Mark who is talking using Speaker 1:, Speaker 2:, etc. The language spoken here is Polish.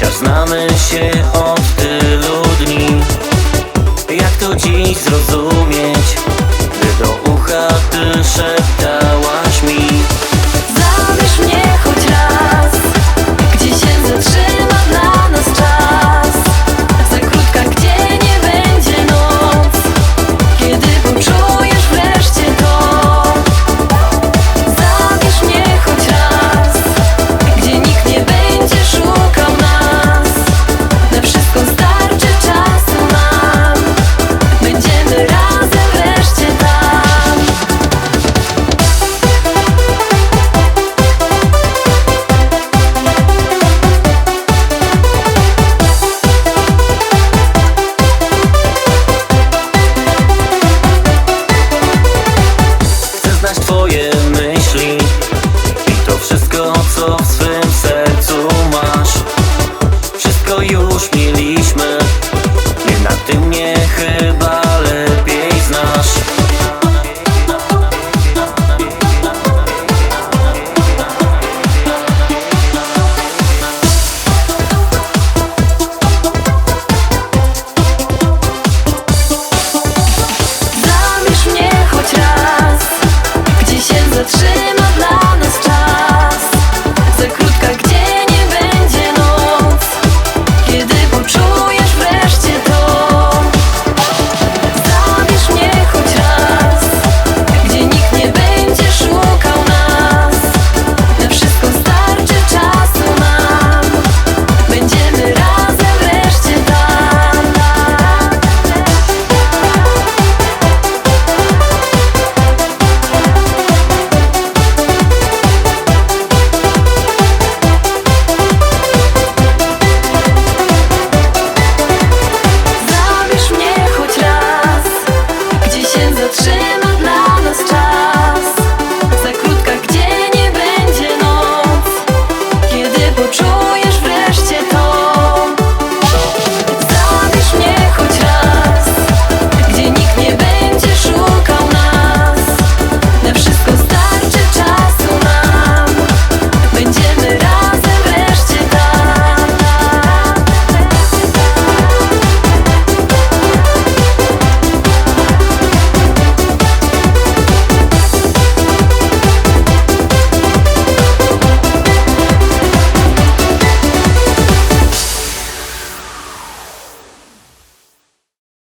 Speaker 1: Chociaż znamy się od tylu dni. Jak to dziś zrozumieć, gdy do ucha ty szeptasz Encore en torse fait